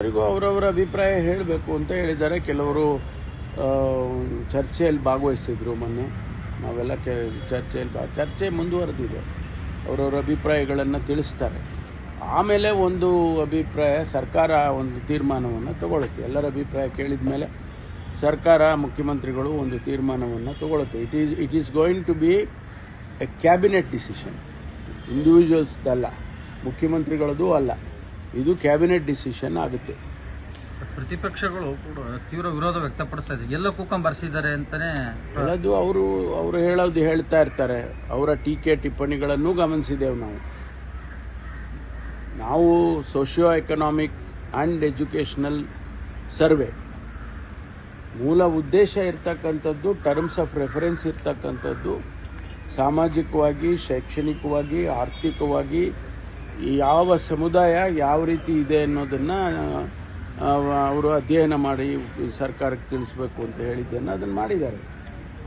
ಎಲ್ಲರಿಗೂ ಅವರವರ ಅಭಿಪ್ರಾಯ ಹೇಳಬೇಕು ಅಂತ ಹೇಳಿದ್ದಾರೆ. ಕೆಲವರು ಚರ್ಚೆಯಲ್ಲಿ ಭಾಗವಹಿಸಿದ್ರು ಮೊನ್ನೆ. ನಾವೆಲ್ಲ ಕೆ, ಚರ್ಚೆಯಲ್ಲಿ ಬಾ ಚರ್ಚೆ ಮುಂದುವರೆದಿದೆ. ಅವರವರ ಅಭಿಪ್ರಾಯಗಳನ್ನು ತಿಳಿಸ್ತಾರೆ. ಆಮೇಲೆ ಒಂದು ಅಭಿಪ್ರಾಯ, ಸರ್ಕಾರ ಒಂದು ತೀರ್ಮಾನವನ್ನು ತಗೊಳುತ್ತೆ. ಎಲ್ಲರ ಅಭಿಪ್ರಾಯ ಕೇಳಿದ ಮೇಲೆ ಸರ್ಕಾರ, ಮುಖ್ಯಮಂತ್ರಿಗಳು ಒಂದು ತೀರ್ಮಾನವನ್ನು ತಗೊಳುತ್ತೆ. It is it is going to be a cabinet decision ಇಂಡಿವಿಜುವಲ್ಸ್ದಲ್ಲ ಮುಖ್ಯಮಂತ್ರಿಗಳದ್ದು ಅಲ್ಲ. ಇದು ಕ್ಯಾಬಿನೆಟ್ ಡಿಸಿಷನ್ ಆಗುತ್ತೆ. ಪ್ರತಿಪಕ್ಷಗಳು ಕೂಡ ತೀವ್ರ ವಿರೋಧ ವ್ಯಕ್ತಪಡಿಸ್ತಾ ಇದೆ. ಎಲ್ಲ ಕೂಕಂ ಬರ್ಸಿದ್ದಾರೆ ಅಂತಾನೆ ಹೇಳೋದು ಅವರು ಅವರು ಹೇಳೋದು ಹೇಳ್ತಾ ಇರ್ತಾರೆ. ಅವರ ಟೀಕೆ ಟಿಪ್ಪಣಿಗಳನ್ನು ಗಮನಿಸಿದ್ದೇವೆ ನಾವು. ನಾವು socio economic and educational survey ಮೂಲ ಉದ್ದೇಶ ಇರ್ತಕ್ಕಂಥದ್ದು ಟರ್ಮ್ಸ್ ಆಫ್ ರೆಫರೆನ್ಸ್ ಇರ್ತಕ್ಕಂಥದ್ದು ಸಾಮಾಜಿಕವಾಗಿ ಶೈಕ್ಷಣಿಕವಾಗಿ ಆರ್ಥಿಕವಾಗಿ ಯಾವ ಸಮುದಾಯ ಯಾವ ರೀತಿ ಇದೆ ಅನ್ನೋದನ್ನು ಅವರು ಅಧ್ಯಯನ ಮಾಡಿ ಸರ್ಕಾರಕ್ಕೆ ತಿಳಿಸ್ಬೇಕು ಅಂತ ಹೇಳಿದ್ದನ್ನು ಅದನ್ನು ಮಾಡಿದ್ದಾರೆ.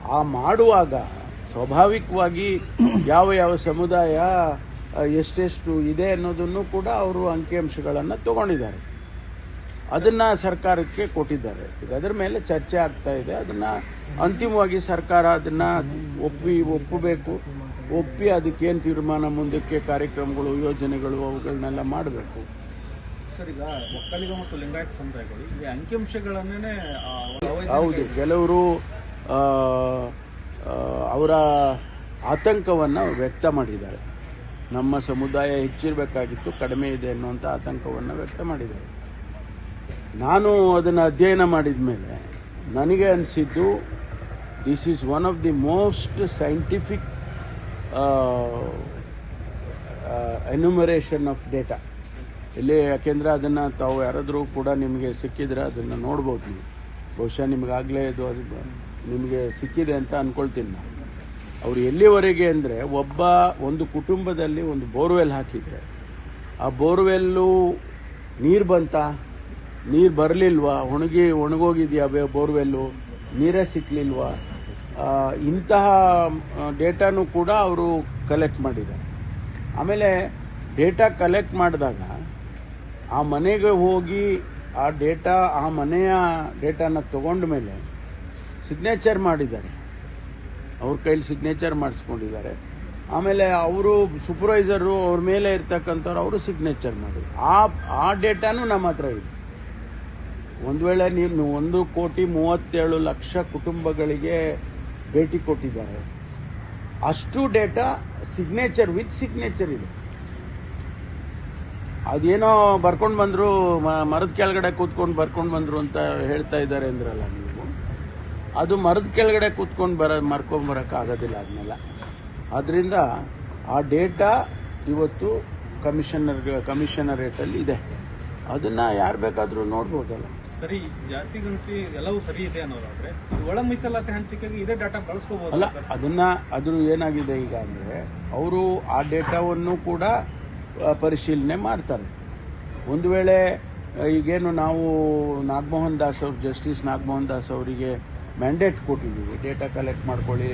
ಆ ಮಾಡುವಾಗ ಸ್ವಾಭಾವಿಕವಾಗಿ ಯಾವ ಯಾವ ಸಮುದಾಯ ಎಷ್ಟೆಷ್ಟು ಇದೆ ಅನ್ನೋದನ್ನು ಕೂಡ ಅವರು ಅಂಕಿಅಂಶಗಳನ್ನು ತಗೊಂಡಿದ್ದಾರೆ. ಅದನ್ನು ಸರ್ಕಾರಕ್ಕೆ ಕೊಟ್ಟಿದ್ದಾರೆ. ಈಗ ಅದರ ಮೇಲೆ ಚರ್ಚೆ ಆಗ್ತಾ ಇದೆ. ಅದನ್ನು ಅಂತಿಮವಾಗಿ ಸರ್ಕಾರ ಅದನ್ನು ಒಪ್ಪಿ, ಒಪ್ಪಬೇಕು. ಒಪ್ಪಿ ಅದಕ್ಕೇನು ತೀರ್ಮಾನ ಮುಂದಕ್ಕೆ ಕಾರ್ಯಕ್ರಮಗಳು ಯೋಜನೆಗಳು ಅವುಗಳನ್ನೆಲ್ಲ ಮಾಡಬೇಕು. ಸರ್ ಈಗ ಒಕ್ಕಲಿಗ ಮತ್ತು ಲಿಂಗಾಯತ ಸಮುದಾಯಗಳು ಈ ಅಂಕಿಅಂಶಗಳನ್ನೇ ಹೌದು ಕೆಲವರು ಅವರ ಆತಂಕವನ್ನು ವ್ಯಕ್ತ ಮಾಡಿದ್ದಾರೆ. ನಮ್ಮ ಸಮುದಾಯ ಹೆಚ್ಚಿರಬೇಕಾಗಿತ್ತು ಕಡಿಮೆ ಇದೆ ಅನ್ನುವಂಥ ಆತಂಕವನ್ನು ವ್ಯಕ್ತ ಮಾಡಿದ್ದಾರೆ. ನಾನು ಅದನ್ನು ಅಧ್ಯಯನ ಮಾಡಿದ ಮೇಲೆ ನನಗೆ ಅನಿಸಿದ್ದು this is one of the most scientific enumeration of data ಇಲ್ಲಿ ಯಾಕೆಂದರೆ ಅದನ್ನು ತಾವು ಯಾರಾದರೂ ಕೂಡ ನಿಮಗೆ ಸಿಕ್ಕಿದ್ರೆ ಅದನ್ನು ನೋಡ್ಬೋದು ನೀವು. ಬಹುಶಃ ನಿಮಗಾಗಲೇ ಇದು ಅದು ನಿಮಗೆ ಸಿಕ್ಕಿದೆ ಅಂತ ಅಂದ್ಕೊಳ್ತೀನಿ ನಾನು. ಅವರು ಎಲ್ಲಿವರೆಗೆ ಅಂದರೆ ಒಬ್ಬ ಒಂದು ಕುಟುಂಬದಲ್ಲಿ ಒಂದು ಬೋರ್ವೆಲ್ ಹಾಕಿದರೆ, ಆ ಬೋರ್ವೆಲ್ಲು ನೀರು ಬಂತ? ನೀರು ಬರಲಿಲ್ವಾ? ಒಣಗಿ ಒಣಗೋಗಿದೆಯಾ ಬೋರ್ವೆಲ್ಲು? ನೀರೇ ಸಿಕ್ಕಲಿಲ್ವಾ ಇಂತಹ ಡೇಟಾನು ಕೂಡ ಅವರು ಕಲೆಕ್ಟ್ ಮಾಡಿದ್ದಾರೆ. ಆಮೇಲೆ ಡೇಟಾ ಕಲೆಕ್ಟ್ ಮಾಡಿದಾಗ ಆ ಮನೆಗೆ ಹೋಗಿ ಆ ಡೇಟಾ, ಆ ಮನೆಯ ಡೇಟಾನ ತಗೊಂಡ ಮೇಲೆ ಸಿಗ್ನೇಚರ್ ಮಾಡಿದ್ದಾರೆ. ಅವ್ರ ಕೈಲಿ ಸಿಗ್ನೇಚರ್ ಮಾಡಿಸ್ಕೊಂಡಿದ್ದಾರೆ. ಆಮೇಲೆ ಅವರು ಸೂಪರ್ವೈಸರು ಅವ್ರ ಮೇಲೆ ಇರ್ತಕ್ಕಂಥವ್ರು ಅವರು ಸಿಗ್ನೇಚರ್ ಮಾಡಿ ಆ ಆ ಡೇಟಾನು ನಮ್ಮ ಹತ್ರ ಇದೆ. ಒಂದು ವೇಳೆ ನೀವು ಒಂದು ಕೋಟಿ ಮೂವತ್ತೇಳು ಲಕ್ಷ ಕುಟುಂಬಗಳಿಗೆ ಭೇಟಿ ಕೊಟ್ಟಿದ್ದಾರೆ. ಅಷ್ಟು ಡೇಟಾ ಸಿಗ್ನೇಚರ್ ವಿತ್ ಸಿಗ್ನೇಚರ್ ಇದೆ. ಅದೇನೋ ಬರ್ಕೊಂಡು ಬಂದ್ರು ಮರದ ಕೆಳಗಡೆ ಕೂತ್ಕೊಂಡು ಬರ್ಕೊಂಡು ಬಂದ್ರು ಅಂತ ಹೇಳ್ತಾ ಇದ್ದಾರೆ ಅಂದ್ರಲ್ಲ ನೀವು. ಅದು ಮರದ ಕೆಳಗಡೆ ಕೂತ್ಕೊಂಡು ಬರ, ಮರ್ಕೊಂಡ್ ಬರಕ್ ಆಗೋದಿಲ್ಲ ಅದನ್ನೆಲ್ಲ. ಆದ್ರಿಂದ ಆ ಡೇಟಾ ಇವತ್ತು ಕಮಿಷನರ್ ಕಮಿಷನರೇಟಲ್ಲಿ ಇದೆ. ಅದನ್ನ ಯಾರು ಬೇಕಾದರೂ ನೋಡ್ಬೋದಲ್ಲ. ಸರಿ ಜಾತಿ ಗಣತಿ ಎಲ್ಲವೂ ಸರಿ ಇದೆ ಅನ್ನೋದಾದ್ರೆ ಒಳ ಮೀಸಲಾತಿ ಹಂಚಿಕೆಗೆ ಇದೇ ಡಾಟಾ ಬಳಸ್ಕೋಬಹುದು ಅಲ್ಲ ಅದನ್ನ ಅದು ಏನಾಗಿದೆ ಈಗ ಅಂದ್ರೆ ಅವರು ಆ ಡೇಟಾವನ್ನು ಕೂಡ ಪರಿಶೀಲನೆ ಮಾಡ್ತಾರೆ. ಒಂದು ವೇಳೆ ಈಗೇನು ನಾವು ನಾಗಮೋಹನ್ ದಾಸ್ ಅವ್ರು ಜಸ್ಟಿಸ್ ನಾಗಮೋಹನ್ ದಾಸ್ ಅವರಿಗೆ ಮ್ಯಾಂಡೇಟ್ ಕೊಟ್ಟಿದ್ದೀವಿ ಡೇಟಾ ಕಲೆಕ್ಟ್ ಮಾಡ್ಕೊಳ್ಳಿ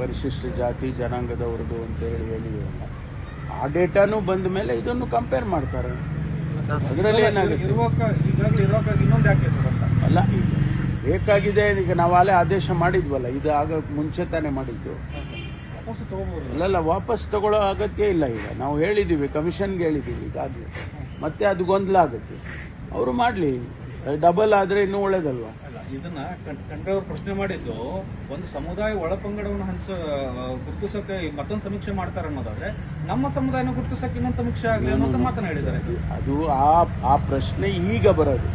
ಪರಿಶಿಷ್ಟ ಜಾತಿ ಜನಾಂಗದವ್ರದ್ದು ಅಂತ ಹೇಳಿ ಹೇಳಿದ್ದೀವಲ್ಲ ಆ ಡೇಟಾನು ಬಂದ ಮೇಲೆ ಇದನ್ನು ಕಂಪೇರ್ ಮಾಡ್ತಾರೆ. ಅದರಲ್ಲಿ ಏನಾಗುತ್ತೆ? ಇನ್ನೊಂದು ಯಾಕೆ ಅಲ್ಲ ಬೇಕಾಗಿದೆ ಈಗ ನಾವಾಗಲೇ ಆದೇಶ ಮಾಡಿದ್ವಲ್ಲ ಇದು ಆಗ ಮುಂಚೆ ತಾನೇ ಮಾಡಿದ್ದು. ಅಲ್ಲಲ್ಲ ವಾಪಸ್ ತಗೊಳ್ಳೋ ಅಗತ್ಯ ಇಲ್ಲ ಈಗ. ನಾವು ಹೇಳಿದ್ದೀವಿ ಕಮಿಷನ್ಗೆ ಹೇಳಿದ್ದೀವಿ ಈಗಾಗಲೇ. ಮತ್ತೆ ಅದು ಗೊಂದಲ ಆಗುತ್ತೆ. ಅವರು ಮಾಡಲಿ. ಡಬಲ್ ಆದ್ರೆ ಇನ್ನೂ ಒಳ್ಳೇದಲ್ವಾ? ಅಲ್ಲ ಇದನ್ನ ಕಂಡ್ರವ್ರು ಪ್ರಶ್ನೆ ಮಾಡಿದ್ದು ಒಂದು ಸಮುದಾಯ ಒಳಪಂಗಡವನ್ನು ಹಂಚ ಗುರುತಿಸಕ್ಕೆ ಮತ್ತೊಂದು ಸಮೀಕ್ಷೆ ಮಾಡ್ತಾರೆ ಅನ್ನೋದಾದ್ರೆ ನಮ್ಮ ಸಮುದಾಯನ ಗುರುತಿಸಕ್ಕೆ ಇನ್ನೊಂದು ಸಮೀಕ್ಷೆ ಆಗಲಿ ಅನ್ನೋ ಮಾತನ್ನ ಹೇಳಿದ್ದಾರೆ. ಅದು ಆ ಆ ಪ್ರಶ್ನೆ ಈಗ ಬರೋದು.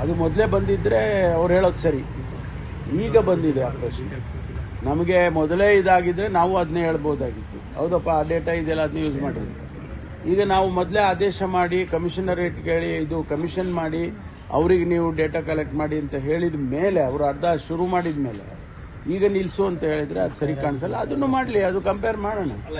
ಅದು ಮೊದಲೇ ಬಂದಿದ್ರೆ ಅವ್ರು ಹೇಳೋದು ಸರಿ. ಈಗ ಬಂದಿದೆ ಆ ಪ್ರಶ್ನೆ. ನಮಗೆ ಮೊದಲೇ ಇದಾಗಿದ್ರೆ ನಾವು ಅದನ್ನೇ ಹೇಳ್ಬೋದಾಗಿತ್ತು. ಹೌದಪ್ಪ ಆ ಡೇಟಾ ಇದೆಲ್ಲ ಅದನ್ನ ಯೂಸ್ ಮಾಡಿದ್ವಿ ಈಗ ನಾವು ಮೊದಲೇ ಆದೇಶ ಮಾಡಿ ಕಮಿಷನರೇಟ್ ಹೇಳಿ ಇದು ಕಮಿಷನ್ ಮಾಡಿ, ಅವರಿಗೆ ನೀವು ಡೇಟಾ ಕಲೆಕ್ಟ್ ಮಾಡಿ ಅಂತ ಹೇಳಿದ ಮೇಲೆ, ಅವರು ಅರ್ಧ ಶುರು ಮಾಡಿದ ಮೇಲೆ, ಈಗ ನಿಲ್ಸು ಅಂತ ಹೇಳಿದ್ರೆ ಅದು ಸರಿ ಕಾಣಿಸಲ್ಲ. ಅದನ್ನು ಮಾಡಲಿ, ಅದು ಕಂಪೇರ್ ಮಾಡೋಣ.